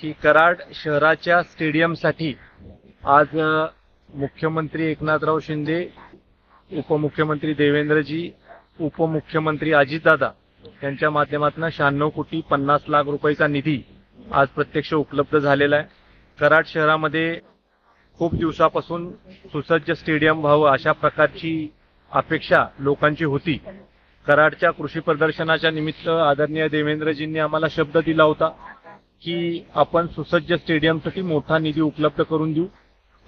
की कराड शहराच्या स्टेडियमसाठी आज मुख्यमंत्री एकनाथराव शिंदे उपमुख्यमंत्री देवेंद्रजी उपमुख्यमंत्री अजितदादा यांच्या माध्यमातून शहाण्णव कोटी पन्नास लाख रुपयाचा निधी आज प्रत्यक्ष उपलब्ध झालेला आहे. कराड शहरामध्ये खूप दिवसापासून सुसज्ज स्टेडियम व्हावं अशा प्रकारची अपेक्षा लोकांची होती. कराडच्या कृषी प्रदर्शनाच्या निमित्त आदरणीय देवेंद्रजींनी आम्हाला शब्द दिला होता. की आपण सुसज्ज स्टेडियमसाठी मोठा निधी उपलब्ध करून देऊ.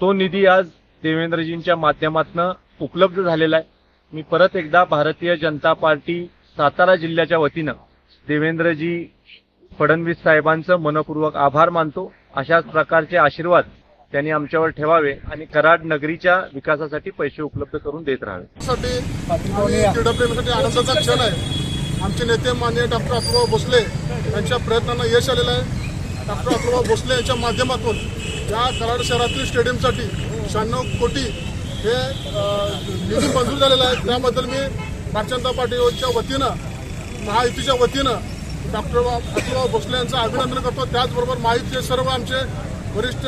तो निधी आज देवेंद्रजींच्या माध्यमातून उपलब्ध झालेला आहे. मी परत एकदा भारतीय जनता पार्टी सातारा जिल्ह्याच्या वतीनं देवेंद्रजी फडणवीस साहेबांचं मनपूर्वक आभार मानतो. अशाच प्रकारचे आशीर्वाद त्यांनी आमच्यावर ठेवावे आणि कराड नगरीच्या विकासासाठी पैसे उपलब्ध करून देत राहावे. क्रीडाप्रेमीसाठी आनंदाचा क्षण आहे. आमचे नेते माननीय डॉक्टर अप्रूभाऊ भोसले यांच्या प्रयत्नांना यश आलेलं आहे. डॉक्टर अप्रूभाऊ भोसले यांच्या माध्यमातून या कराड शहरातील स्टेडियमसाठी शहाण्णव कोटी हे निधी मंजूर झालेला आहे. त्याबद्दल मी भारतीय जनता पार्टीच्या वतीनं महायुतीच्या वतीनं डॉक्टर अप्रूभाऊ भोसले यांचं अभिनंदन करतो. त्याचबरोबर महायुतीचे सर्व आमचे वरिष्ठ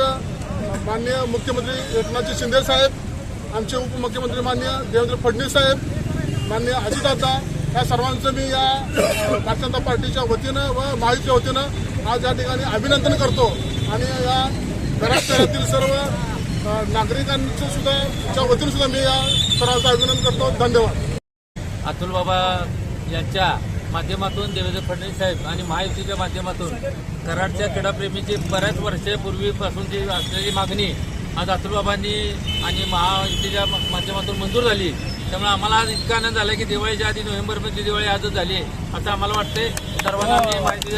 माननीय मुख्यमंत्री एकनाथजी शिंदे साहेब आमचे उपमुख्यमंत्री माननीय देवेंद्र फडणवीस साहेब माननीय अजितदादा या सर्वांचं मी या भारतीय जनता पार्टीच्या वतीनं व महायुतीच्या वतीनं आज या ठिकाणी अभिनंदन करतो. आणि या घरात शहरातील सर्व नागरिकांचं सुद्धा च्या वतीनं सुद्धा मी या सर्वांचं अभिनंदन करतो. धन्यवाद. अतुल बाबा यांच्या माध्यमातून देवेंद्र फडणवीस साहेब आणि महायुतीच्या माध्यमातून कराडच्या क्रीडाप्रेमीची बऱ्याच वर्षापूर्वीपासूनची असलेली मागणी आज अतुल बाबांनी आणि महायुतीच्या माध्यमातून मंजूर झाली. त्यामुळे आम्हाला आज इतका आनंद झाला की दिवाळीच्या आधी नोव्हेंबरमध्ये दिवाळी आजच झाली असं आम्हाला वाटतंय. सर्वांना मी माहिती